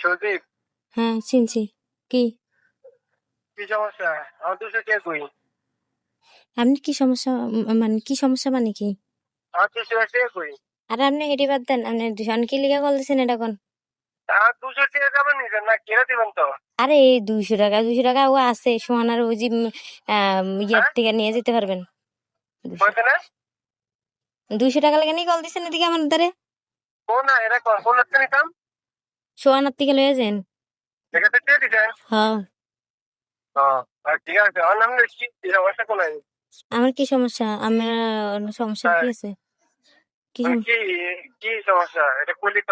সুদীপ হ্যাঁ চিনছি কি? কি সমস্যা? আমার টাকা কই আপনি কি সমস্যা মানে কি সমস্যা মানে কি? আমার টাকা কই আর আপনি এটি বাদ দেন আপনি দুশন কি লিখে কল দিচ্ছেন এটা কোন? দুশো টাকা যাবেন না কিনে দিবেন তো। আরে এই দুইশো টাকা দুইশো টাকা ও আছে সোহানার ওই যে ইয়ের হ্যাঁ? থেকে নিয়ে যেতে পারবেন। দুইশো টাকা লেগে নিয়ে কল দিচ্ছেন এদিকে আমার দ্বারে কোন এটা কোন নিতাম? সোহানার থেকে লয়ে যান হ্যাঁ। আমার কি? সমস্যা? আমার সমস্যা কি হ্যাঁ। আছে?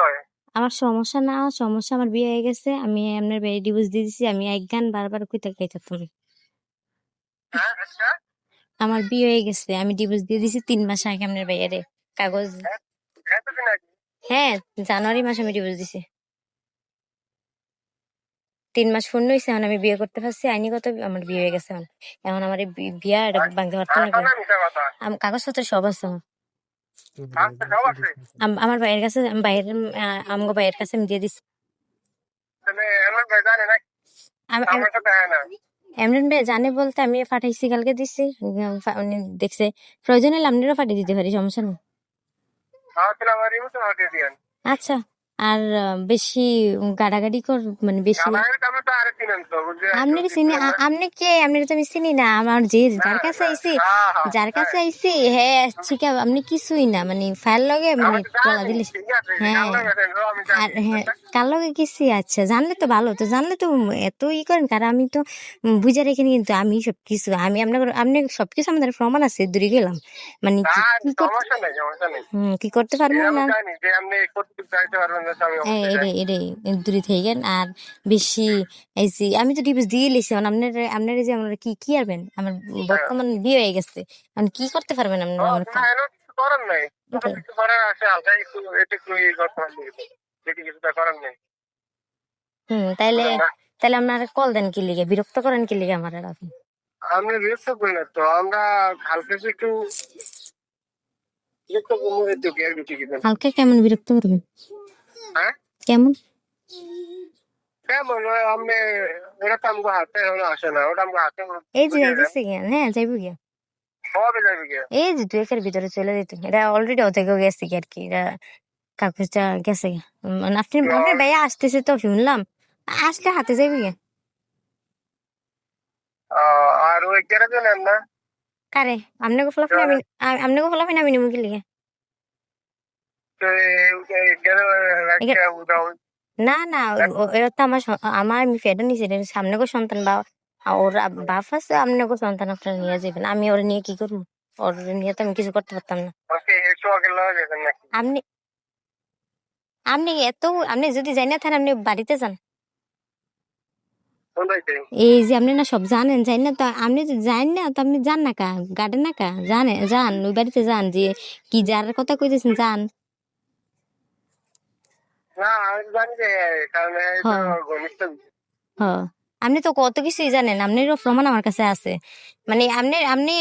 হয়? আমার সমস্যা না সমস্যা আমার বিয়ে হয়ে গেছে। আমি আপনার বাড়ি ডিভোর্স দিয়ে দিছি। আমি এক গান বারবার কইতে খাইতে তুমি হ্যাঁ আচ্ছা। আমার বিয়ে হয়ে গেছে। আমি ডিভোর্স দিয়ে দিছি তিন মাস আগে আপনার বাইরে কাগজ আগে। হ্যাঁ জানুয়ারি মাসে আমি ডিভোর্স দিছি। তিন মাস পূর্ণ হয়েছে এখন আমি বিয়ে করতে পারছি। আইনিগত আমার বিয়ে হয়ে গেছে এখন। এখন আমার বিয়া এটা ভাঙতে পারতাম না মিথ্যা কাগজপত্র সব আছে আমার। আমার ভাইয়ের কাছে আমি বাইরের আমগো ভাইয়ের কাছে আমি দিয়ে দিছি। আম- আম- এমরান ভাই জানে বলতে আমি পাঠাইছি কালকে দিছি। উনি দেখছে। প্রয়োজন হলে আপনারও পাঠিয়ে দিতে পারি সমস্যা নেই। দিয়েন। আচ্ছা। আর আহ, বেশি গাড়াগাড়ি কর মানে বেশি আমার কাছে তো আরে তিন তো বুঝলে আপনি চিনি আ- আপনি কে আপনি তো আমি চিনি না আমার যে যার কাছে আইছি হ্যাঁ, হ্যাঁ, যার কাছে আইছি হ্যাঁ ঠিক আছে আপনি কিছুই না মানে ফাইল লগে মানে আমি তো তোলা জানি, দিলে ঠিক আছে, হ্যাঁ। জানলাম এটা, আমি জানি। আর হ্যাঁ কার লগে গেছি? আচ্ছা জানলে তো ভালো। তো জানলে তো এত ই করেন কারণ আমি তো বুঝে রেখেনি কিন্তু আমি সবকিছু আমি আপনার আপনি সবকিছু আমাদের প্রমাণ আছে দূরে গেলাম। মানে কি- করতে। হুম, কি করতে পারব না? জানি যে আপনি পারবেন না, আমি এই অবশ্যই জানি। এটাই এটাই দূরে থেকে গেন আর বেশি এই যে আমি তো ডিভোর্স দিয়ে লিছি এখন আপনার আপনার যে আমরা কি কি আরবেন আমার বর্তমান বিয়ে হয়ে গেছে। মানে কি করতে পারবেন আপনি ও, আমার না, এর কিছু করার নেই। কিছু করার নেই। হুম তাইলে না, তাইলে আপনার কল দেন কি লিগে বিরক্ত করেন কি লিগে আমার আপনি? আমরা বিরক্ত করি না তো আমরা হালকা একটু হালকা কেমন বিরক্ত করবেন? হ্যাঁ? কেমন? এই যে যাইতেছে গিয়া হ্যাঁ যাইব গিয়া। এই যে দুই একের ভিতরে চলে যেত এটা অলরেডি অর্ধেক গেছে কি আর কি এটা কাগজটা গেছে গিয়া। মানে আপনি আপনার ভাইয়া আসতেছে তো শুনলাম আসলে হাতে যাইব গিয়া আহ, আর ওই গ্যারেজে নেন না কারে আপনাকে ফলাফল আমি আ- আপনাকে ফলাফল আমি নিব কি লিগে তো এই গ্যারেজে রাখতে উদাও না না ও- ও- এটা তো আমার স- আমার আমি ফেডে নিছি এটা সামনে গো সন্তান বা ওর আব- বাপ আছে আপনি গো সন্তান আপনারা নিয়ে যাবেন আমি ওর নিয়ে কি করব ওর নিয়ে তো আমি কিছু করতে পারতাম না ওকে একটু আগে লওয়া যেতেন নাকি আপনি আপনি এত আপনি যদি যাই না থান আপনি বাড়িতে যান। এই যে আপনি না সব জানেন যাই না তো আপনি যদি না তো আপনি যান না কা? গার্ডেন না কা? জানে যান ওই বাড়িতে যান যে কি যার কথা কইতেছেন যান। না জানি যে কারণ হ্যাঁ। আপনি তো কত কিছুই জানেন আপনারও প্রমাণ আমার কাছে আছে। মানে আপনি আপনি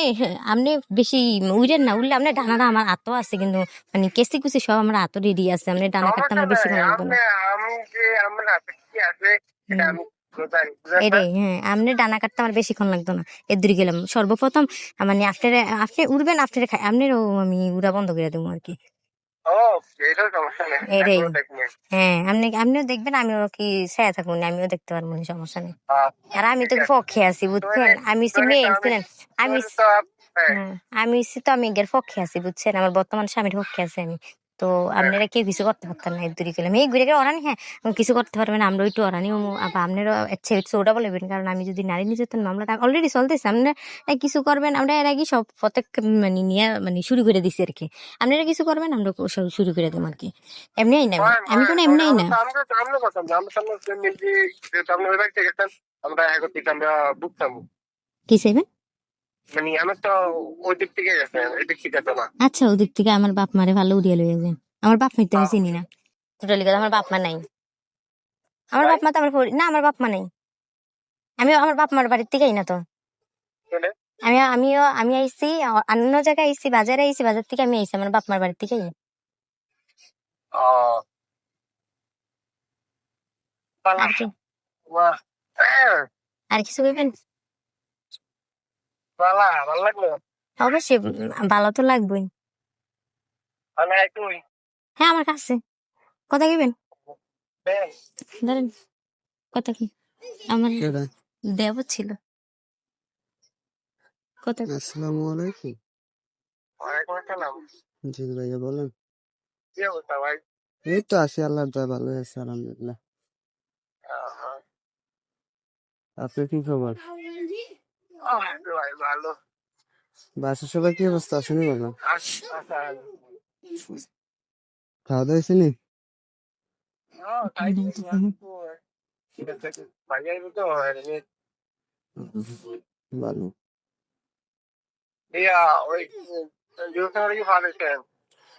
আপনি বেশি উড়েন না উড়লে আপনার ডানাটা আমার হাতও আছে কিন্তু মানে কেসি কুচি সব আমার হাতও রেডি আছে আপনি ডানা কাটতে আমার বেশি ভালো লাগবে না? এটাই হ্যাঁ আপনি ডানা কাটতে আমার বেশিক্ষণ লাগতো না এর দূরে গেলাম। সর্বপ্রথম মানে আপনার আপনি উড়বেন আপনার আপনারও আমি উড়া বন্ধ করে দেবো আর কি। এটাই। হ্যাঁ আপনি আপনিও দেখবেন আমিও কি ছায়া থাকুন আমিও দেখতে পারব না সমস্যা নেই। আর আমি তো পক্ষে আছি বুঝছেন? আমি মেয়ে আমি- ছিলেন হ্যাঁ, হ্যাঁ, আমি তো আমি এর পক্ষে আছি বুঝছেন? আমার বর্তমান স্বামীর পক্ষে আছি আমি। তো আপনারা কেউ কিছু করতে পারতেন না দূরে গেলাম এই ঘুরে গেলে অরানি হ্যাঁ কিছু করতে পারবেন আমরা একটু অরানি আবার আপনারও ইচ্ছে হচ্ছে ওটা বলবেন কারণ আমি যদি নারী নির্যাতন মামলাটা অলরেডি চলতেছে আপনারা কিছু করবেন আমরা এর আগে সব পদক্ষেপ মানে নিয়ে মানে শুরু করে দিছি আর কি। আপনারা কিছু করবেন আমরা শুরু করে দেবো আর কি। এমনি না আমি কোনো হয়, এমনি না। কি চাইবেন? মানে আমার তো ওই দিক থেকে গেছে না। আচ্ছা ওদিক থেকে আমার বাপ মারে ভালো উড়িয়ে লইয়া যায়। আমার বাপ মাইতে আমি চিনি না। টোটালি কথা আমার বাপ মা নাই। আমার বাপ মা তো আমার না আমার বাপ মা নাই। আমি আমার বাপ মার বাড়ির থেকেই না তো। বুঝলে? আমি আমিও আমি আইছি অন্য জায়গায় আইছি বাজারে আইছি বাজার থেকে আমি আইছি আমার বাপ মার বাড়ির থেকেই। আর হ্যাঁ, আর কিছু কইবেন? অবশ্যই ভালো তো লাগবেই। হ্যাঁ আমার কাছে। কথা ধরেন কথা কি আমার দেব ছিল। কথা আসসালামু আলাইকুম। ওয়ালাইকুম আসসালাম। জি ভাইয়া বলেন। কি অবস্থা ভাই? এই তো আছি আল্লাহর দয়া ভালো আছে আলহামদুলিল্লাহ। আপনার কি খবর? ভালো বাসার সবাই কি অবস্থা? বললাম আচ্ছা খাওয়া দাওয়া হয়েছে নি? ভালো।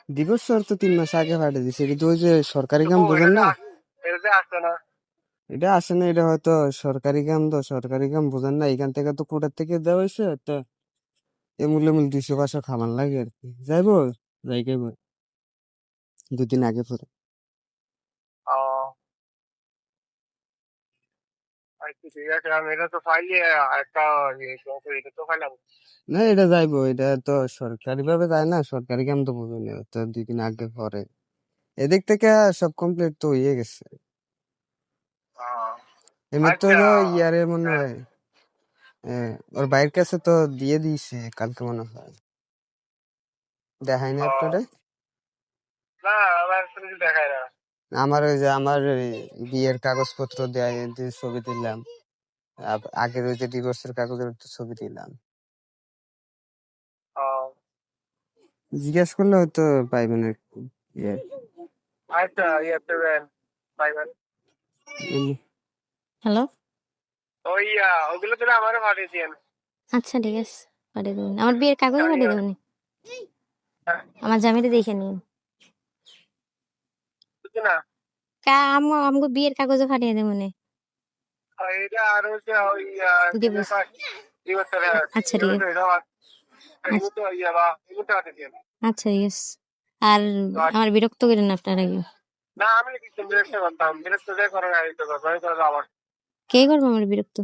দিবস তো তিন মাস আগে পাঠিয়ে দিছে। কিন্তু ওই যে সরকারি কাম বোঝেন না এটাতে আসছে না? এটা আসে না এটা হয়তো সরকারি কাম তো সরকারি কাম বোঝেন না এখান থেকে তো কোটার থেকে দেওয়া হয়েছে তো এমুল এমুল দুইশো পাঁচশো খামান লাগে আর কি। যাইবো যাই গাইব দুদিন আগে পরে। ইয়ে, না এটা যাইবো এটা তো সরকারি ভাবে যায় না সরকারি কাম তো বুঝুন তো দুই দিন আগে পরে। এদিক থেকে সব কমপ্লিট তো হয়ে গেছে। এমনি তো আচ্ছা। ইয়ারে মনে হয় ওর বাইরের কাছে তো দিয়ে দিয়েছে কালকে মনে হয়। দেখায়নি ও। আপনারে? না আমার না। ওই যে আমার বিয়ের কাগজপত্র দেয় দিয়ে ছবি দিলাম। আগের ওই যে ডিভোর্সের কাগজের ছবি দিলাম। জিজ্ঞেস করলে হয়তো পাইবেন আর কি। ইয়ে, আচ্ছা ইয়ে পাইবেন। হ্যালো ওই ইয়া, ওগুলো তো আমারও পাঠিয়েছেন আচ্ছা ঠিক আছে পাঠিয়ে দেবেন আমার বিয়ের কাগজ পাঠিয়ে দেবেন হ্যাঁ। আমার জামিটা দেখে নিন। না? কা আমগো আমগো বিয়ের কাগজও পাঠিয়ে দেবেন আর এটা আর হচ্ছে ওই ইয়া, আচ্ছা ঠিক আছে। পাঠিয়েছেন। আচ্ছা। ঠিক আছে। আর আমার বিরক্ত করেন আপনারা কেউ। না আমি কিছু বিরক্ত। করতাম বিরক্ত যে করে না এই তো করব, আমি তো আবার কে করবে আমার বিরক্ত?